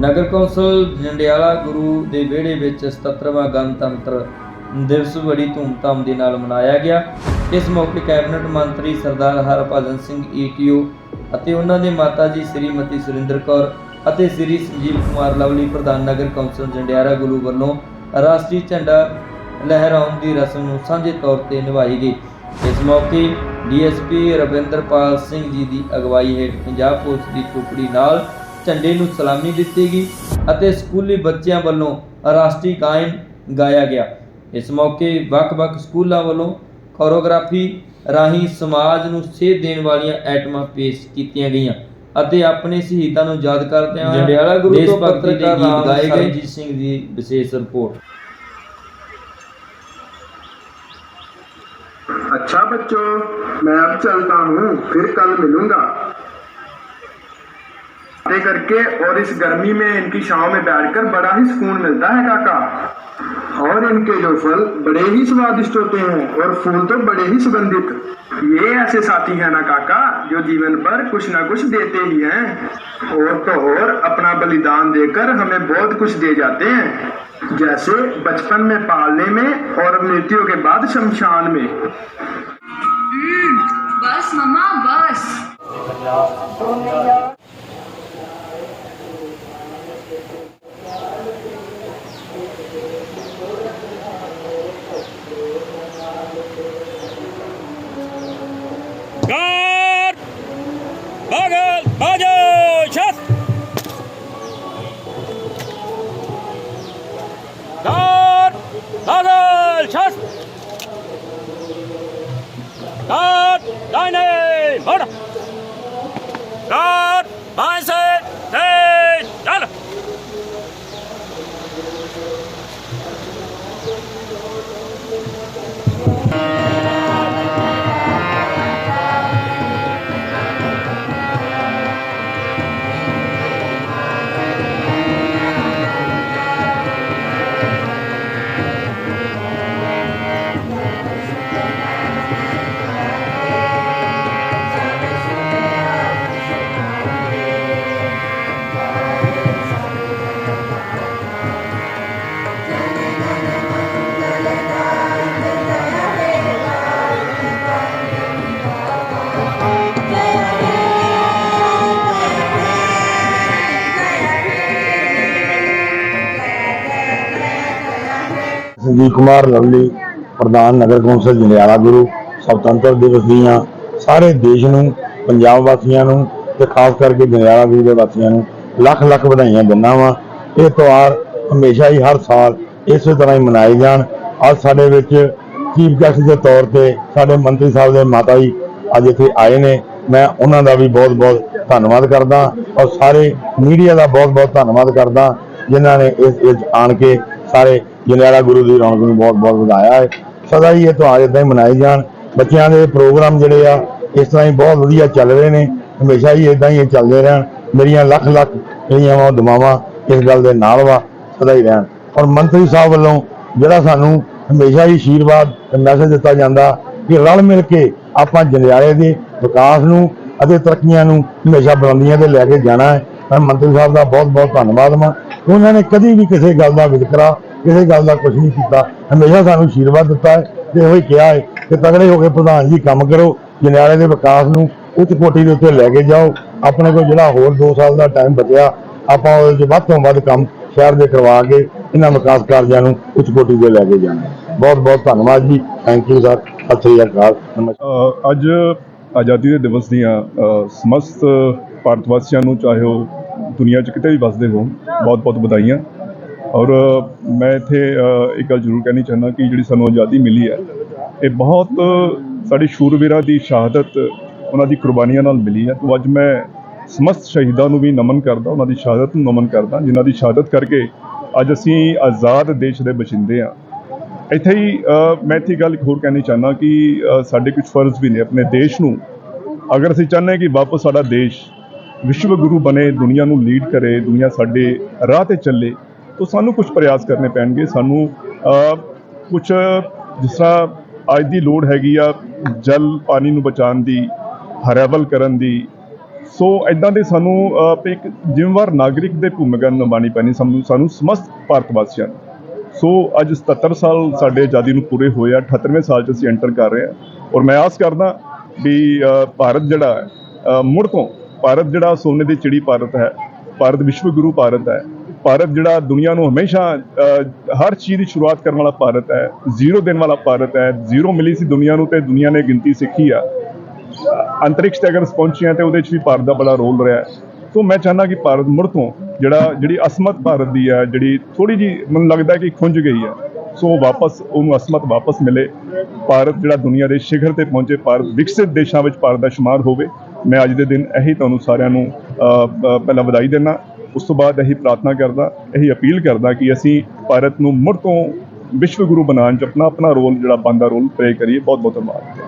ਨਗਰ council Jandiala Guru ਦੇ ਵਿਹੜੇ ਵਿੱਚ 77ਵਾਂ ਗਣਤੰਤਰ ਦਿਵਸ ਬੜੀ ਧੂਮਧਾਮ ਦੇ ਨਾਲ ਮਨਾਇਆ ਗਿਆ। ਇਸ ਮੌਕੇ ਕੈਬਨਿਟ ਮੰਤਰੀ ਸਰਦਾਰ ਹਰਭਜਨ ਸਿੰਘ ਈਟੀਓ ਅਤੇ ਉਹਨਾਂ ਦੇ ਮਾਤਾ ਜੀ ਸ੍ਰੀਮਤੀ ਸੁਰਿੰਦਰ ਕੌਰ ਅਤੇ ਸ੍ਰੀ ਸੰਜੀਵ ਕੁਮਾਰ ਲਵਲੀ, ਪ੍ਰਧਾਨ ਨਗਰ ਕੌਂਸਲ ਜੰਡਿਆਲਾ ਗੁਰੂ ਵੱਲੋਂ ਰਾਸ਼ਟਰੀ ਝੰਡਾ ਲਹਿਰਾਉਣ ਦੀ ਰਸਮ ਨੂੰ ਸਾਂਝੇ ਤੌਰ ਤੇ ਨਿਭਾਈ ਗਈ। ਇਸ ਮੌਕੇ ਡੀਐਸਪੀ ਰਵਿੰਦਰਪਾਲ ਸਿੰਘ ਜੀ ਦੀ ਅਗਵਾਈ ਹੇਠ ਪੰਜਾਬ ਪੁਲਿਸ ਦੀ ਟੁਕੜੀ ਨਾਲ ਝੰਡੇ ਨੂੰ ਸਲਾਮੀ ਦਿੱਤੀ ਗਈ ਅਤੇ ਸਕੂਲੀ ਬੱਚਿਆਂ ਵੱਲੋਂ ਰਾਸ਼ਟਰੀ ਗਾਇਨ ਗਾਇਆ ਗਿਆ ਇਸ ਮੌਕੇ ਵੱਖ-ਵੱਖ ਸਕੂਲਾਂ ਵੱਲੋਂ ਕੋਰੀਓਗ੍ਰਾਫੀ ਰਾਹੀਂ ਸਮਾਜ ਨੂੰ ਸੇਧ ਦੇਣ ਵਾਲੀਆਂ ਐਟਮਾਂ ਪੇਸ਼ ਕੀਤੀਆਂ ਗਈਆਂ ਅਤੇ ਆਪਣੇ ਸ਼ਹੀਦਾਂ ਨੂੰ ਯਾਦ ਕਰਦਿਆਂ ਹੋਇਆਂ ਜੰਡਿਆਲਾ ਗੁਰੂ ਤੋਂ ਦੇਸ਼ ਭਗਤੀ ਦੇ ਪੱਤਰਕਾਰ ਗੀਤ ਰਾਮ ਗਾਏ ਗਏ ਸਰਬਜੀਤ ਜੀ ਸਿੰਘ ਦੀ ਵਿਸ਼ੇਸ਼ ਰਿਪੋਰਟ अच्छा बच्चों मैं अब चलता हूँ फिर कल मिलूंगा बातें करके और इस गर्मी में इनकी छांव में बैठकर बड़ा ही सुकून मिलता है काका। और इनके जो फल बड़े ही स्वादिष्ट होते हैं और फूल तो बड़े ही सुगंधित। ये ऐसे साथी हैं ना काका जो जीवन पर कुछ ना कुछ देते ही हैं। और तो और अपना बलिदान देकर हमें बहुत कुछ दे जाते हैं। जैसे बचपन में पालने में और मृत्यु के बाद शमशान में। हम्म, बस मम्मा बस। Bagel! Bagel! Çat! Dar! Bagel! Çat! Dar! Deine! Mörder! Dar! Weiße! Sanjeev Kumar Lovely, ਪ੍ਰਧਾਨ ਨਗਰ ਕੌਂਸਲ ਜੰਡਿਆਲਾ ਗੁਰੂ ਸੁਤੰਤਰ ਦਿਵਸ ਦੀਆਂ ਸਾਰੇ ਦੇਸ਼ ਨੂੰ, ਪੰਜਾਬ ਵਾਸੀਆਂ ਨੂੰ ਤੇ ਖਾਸ ਕਰਕੇ ਜੰਡਿਆਲਾ ਗੁਰੂ ਦੇ ਵਾਸੀਆਂ ਨੂੰ ਲੱਖ ਲੱਖ ਵਧਾਈਆਂ ਦਿੰਦਾ ਵਾਂ। ਇਹ ਤਿਉਹਾਰ ਹਮੇਸ਼ਾ ਹੀ ਹਰ ਸਾਲ ਇਸੇ ਤਰ੍ਹਾਂ ਹੀ ਮਨਾਏ ਜਾਣ। ਅੱਜ ਸਾਡੇ ਵਿੱਚ ਚੀਫ ਗੈਸਟ ਦੇ ਤੌਰ ਤੇ ਸਾਡੇ ਮੰਤਰੀ ਸਾਹਿਬ ਦੇ ਮਾਤਾ ਜੀ ਅੱਜ ਇੱਥੇ ਆਏ ਨੇ। ਮੈਂ ਉਹਨਾਂ ਦਾ ਵੀ ਬਹੁਤ ਬਹੁਤ ਧੰਨਵਾਦ ਕਰਦਾ ਔਰ ਸਾਰੇ ਮੀਡੀਆ ਦਾ ਬਹੁਤ ਬਹੁਤ ਧੰਨਵਾਦ ਕਰਦਾ, ਜਿਨ੍ਹਾਂ ਨੇ ਇਸ ਵਿੱਚ ਆਣ ਕੇ ਸਾਰੇ ਜੰਡਿਆਲਾ ਗੁਰੂ ਦੀ ਰੌਣਕ ਨੂੰ ਬਹੁਤ ਬਹੁਤ ਵਧਾਇਆ ਹੈ। ਸਦਾ ਹੀ ਇਹ ਤਿਉਹਾਰ ਇਦਾਂ ਹੀ ਮਨਾਏ ਜਾਣ। ਬੱਚਿਆਂ ਦੇ ਪ੍ਰੋਗਰਾਮ ਜਿਹੜੇ ਆ, ਇਸ ਤਰ੍ਹਾਂ ਹੀ ਬਹੁਤ ਵਧੀਆ ਚੱਲ ਰਹੇ ਨੇ। ਹਮੇਸ਼ਾ ਹੀ ਇਦਾਂ ਹੀ ਇਹ ਚੱਲਦੇ ਰਹਿਣ। ਮੇਰੀਆਂ ਲੱਖ ਲੱਖ ਜਿਹੜੀਆਂ ਵਾ ਦੁਆਵਾਂ ਇਸ ਗੱਲ ਦੇ ਨਾਲ ਵਾ, ਸਦਾ ਹੀ ਰਹਿਣ। ਔਰ ਮੰਤਰੀ ਸਾਹਿਬ ਵੱਲੋਂ ਜਿਹੜਾ ਸਾਨੂੰ ਹਮੇਸ਼ਾ ਹੀ ਆਸ਼ੀਰਵਾਦ ਮੈਸੇਜ ਦਿੱਤਾ ਜਾਂਦਾ ਕਿ ਰਲ ਮਿਲ ਕੇ ਆਪਾਂ ਜੰਡਿਆਲੇ ਦੇ ਵਿਕਾਸ ਨੂੰ ਅਤੇ ਤਰੱਕੀਆਂ ਨੂੰ ਹਮੇਸ਼ਾ ਬੁਲੰਦੀਆਂ ਤੇ ਲੈ ਕੇ ਜਾਣਾ ਹੈ। ਮੈਂ ਮੰਤਰੀ ਸਾਹਿਬ ਦਾ ਬਹੁਤ ਬਹੁਤ ਧੰਨਵਾਦ ਮਾਂ ਉਹਨਾਂ ਨੇ ਕਦੀ ਵੀ ਕਿਸੇ ਗੱਲ ਦਾ ਵਿਤਕਰਾ ਕਿਸੇ ਗੱਲ ਦਾ ਕੁਝ ਨਹੀਂ ਕੀਤਾ। ਹਮੇਸ਼ਾ ਸਾਨੂੰ ਆਸ਼ੀਰਵਾਦ ਦਿੱਤਾ ਹੈ ਤੇ ਇਹੋ ਹੀ ਕਿਹਾ ਹੈ ਕਿ ਤਗੜੇ ਹੋ ਕੇ ਪ੍ਰਧਾਨ ਜੀ ਕੰਮ ਕਰੋ ਜੰਡਿਆਲੇ ਦੇ ਵਿਕਾਸ ਨੂੰ ਉੱਚ ਕੋਟੀ ਦੇ ਉੱਤੇ ਲੈ ਕੇ ਜਾਓ। ਆਪਣੇ ਕੋਲ ਜਿਹੜਾ ਹੋਰ 2 ਸਾਲ ਦਾ ਟਾਈਮ ਬਚਿਆ, ਆਪਾਂ ਉਹਦੇ 'ਚ ਵੱਧ ਤੋਂ ਵੱਧ ਕੰਮ ਸ਼ਹਿਰ ਦੇ ਕਰਵਾ ਕੇ ਇਹਨਾਂ ਵਿਕਾਸ ਕਾਰਜਾਂ ਨੂੰ ਉੱਚ ਕੋਟੀ ਦੇ ਲੈ ਕੇ ਜਾਣਾ ਬਹੁਤ ਬਹੁਤ ਧੰਨਵਾਦ ਜੀ। Thank you sir Sat Sri ਅਕਾਲ। ਨਮਸਕਾਰ। ਅੱਜ ਆਜ਼ਾਦੀ ਦੇ ਦਿਵਸ ਦੀਆਂ ਸਮਸਤ ਭਾਰਤ ਵਾਸੀਆਂ ਨੂੰ ਚਾਹੇ ਉਹ ਦੁਨੀਆ 'ਚ ਕਿਤੇ ਵੀ ਵੱਸਦੇ ਹੋਣ, ਬਹੁਤ ਬਹੁਤ ਵਧਾਈਆਂ। ਔਰ ਮੈਂ ਇੱਥੇ ਇੱਕ ਗੱਲ ਜ਼ਰੂਰ ਕਹਿਣੀ ਚਾਹੁੰਦਾ ਕਿ ਜਿਹੜੀ ਸਾਨੂੰ ਆਜ਼ਾਦੀ ਮਿਲੀ ਹੈ, ਇਹ ਬਹੁਤ ਸਾਡੀ ਸ਼ੂਰਵੀਰਾਂ ਦੀ ਸ਼ਹਾਦਤ ਉਹਨਾਂ ਦੀ ਕੁਰਬਾਨੀਆਂ ਨਾਲ ਮਿਲੀ ਹੈ। ਤੋਂ ਅੱਜ ਮੈਂ ਸਮਸਤ ਸ਼ਹੀਦਾਂ ਨੂੰ ਵੀ ਨਮਨ ਕਰਦਾ, ਉਹਨਾਂ ਦੀ ਸ਼ਹਾਦਤ ਨੂੰ ਨਮਨ ਕਰਦਾ, ਜਿਨ੍ਹਾਂ ਦੀ ਸ਼ਹਾਦਤ ਕਰਕੇ ਅੱਜ ਅਸੀਂ ਆਜ਼ਾਦ ਦੇਸ਼ ਦੇ ਬਸ਼ਿੰਦੇ ਹਾਂ। ਇੱਥੇ ਹੀ ਮੈਂ ਇੱਥੇ ਗੱਲ ਇੱਕ ਹੋਰ ਕਹਿਣੀ ਚਾਹੁੰਦਾ ਕਿ ਸਾਡੇ ਕੁਝ ਫਰਜ਼ ਵੀ ਨੇ ਆਪਣੇ ਦੇਸ਼ ਨੂੰ। ਅਗਰ ਅਸੀਂ ਚਾਹੁੰਦੇ ਹਾਂ ਕਿ ਵਾਪਸ ਸਾਡਾ ਦੇਸ਼ ਵਿਸ਼ਵ ਗੁਰੂ ਬਣੇ, ਦੁਨੀਆ ਨੂੰ ਲੀਡ ਕਰੇ, ਦੁਨੀਆ ਸਾਡੇ ਰਾਹ ਤੇ ਚੱਲੇ ਤਾਂ ਸਾਨੂੰ ਕੁਝ ਪ੍ਰਯਾਸ ਕਰਨੇ ਪੈਣਗੇ। ਸਾਨੂੰ ਕੁਝ ਜਿਸ ਤਰ੍ਹਾਂ ਅੱਜ ਦੀ ਲੋੜ ਹੈਗੀ ਆ ਜਲ ਪਾਣੀ ਨੂੰ ਬਚਾਉਣ ਦੀ ਹਰਿਆਵਲ ਕਰਨ ਦੀ। ਸੋ ਇਦਾਂ ਦੇ ਸਾਨੂੰ ਅਹ, ਇੱਕ ਜ਼ਿੰਮੇਵਾਰ ਨਾਗਰਿਕ ਦੇ ਭੂਮਿਕਾ ਨਿਭਾਉਣੀ ਪੈਣੀ ਸਾਨੂੰ ਸਾਨੂੰ ਸਮਸਤ ਭਾਰਤ ਵਾਸੀਆਂ ਨੂੰ। ਸੋ ਅੱਜ 77 ਸਾਲ ਸਾਡੇ ਆਜ਼ਾਦੀ ਨੂੰ ਪੂਰੇ ਹੋਏ ਆ 78ਵੇਂ ਸਾਲ 'ਚ ਅਸੀਂ ਐਂਟਰ ਕਰ ਰਹੇ ਹਾਂ ਔਰ ਮੈਂ ਆਸ ਕਰਦਾ ਵੀ ਭਾਰਤ ਜਿਹੜਾ ਮੁੜ ਤੋਂ ਭਾਰਤ ਜਿਹੜਾ ਸੋਨੇ ਦੀ ਚਿੜੀ ਭਾਰਤ ਹੈ ਭਾਰਤ ਵਿਸ਼ਵ ਗੁਰੂ ਭਾਰਤ ਹੈ ਭਾਰਤ ਜਿਹੜਾ ਦੁਨੀਆ ਨੂੰ ਹਮੇਸ਼ਾ ਹਰ ਚੀਜ਼ ਦੀ ਸ਼ੁਰੂਆਤ ਕਰਨ ਵਾਲਾ ਭਾਰਤ ਹੈ, ਜ਼ੀਰੋ ਦੇਣ ਵਾਲਾ ਭਾਰਤ ਹੈ, ਜ਼ੀਰੋ ਮਿਲੀ ਸੀ ਦੁਨੀਆ ਨੂੰ ਤੇ ਦੁਨੀਆ ਨੇ ਗਿਣਤੀ ਸਿੱਖੀ ਆ। ਅੰਤਰਿਕਸ਼ ਤੇ ਅਗਰ ਅਸੀਂ ਪਹੁੰਚੇ ਹਾਂ ਤੇ ਉਹਦੇ 'ਚ ਵੀ ਭਾਰਤ ਦਾ ਬੜਾ ਰੋਲ ਰਿਹਾ ਸੋ ਮੈਂ ਚਾਹੁੰਦਾ ਕਿ ਭਾਰਤ ਮੁੜ ਤੋਂ ਜਿਹੜਾ, ਜਿਹੜੀ ਅਸਮਤ ਭਾਰਤ ਦੀ ਹੈ, ਜਿਹੜੀ ਥੋੜੀ ਜੀ ਮੈਨੂੰ ਲੱਗਦਾ ਕਿ ਖੁੰਝ ਗਈ ਹੈ, ਸੋ ਵਾਪਸ, ਉਹਨੂੰ ਅਸਮਤ ਵਾਪਸ ਮਿਲੇ। ਭਾਰਤ ਜਿਹੜਾ ਦੁਨੀਆ ਦੇ ਸ਼ਿਖਰ ਤੇ ਪਹੁੰਚੇ, ਭਾਰਤ ਵਿਕਸਿਤ ਦੇਸ਼ਾਂ ਵਿੱਚ ਭਾਰਤ ਦਾ ਸ਼ੁਮਾਰ ਹੋਵੇ, ਮੈਂ ਅੱਜ ਦੇ ਦਿਨ ਇਹੀ ਤੁਹਾਨੂੰ ਸਾਰਿਆਂ ਨੂੰ ਪਹਿਲਾਂ ਵਧਾਈ ਦਿੰਦਾ। ਉਸ ਤੋਂ ਬਾਅਦ ਇਹੀ ਪ੍ਰਾਰਥਨਾ ਕਰਦਾ, ਇਹੀ ਅਪੀਲ ਕਰਦਾ ਕਿ ਅਸੀਂ ਭਾਰਤ ਨੂੰ ਮੁੜ ਤੋਂ ਵਿਸ਼ਵ ਗੁਰੂ ਬਣਾਉਣ 'ਚ ਆਪਣਾ ਆਪਣਾ ਰੋਲ ਜਿਹੜਾ ਬਣਦਾ ਰੋਲ ਪਲੇ ਕਰੀਏ। ਬਹੁਤ ਬਹੁਤ ਧੰਨਵਾਦ।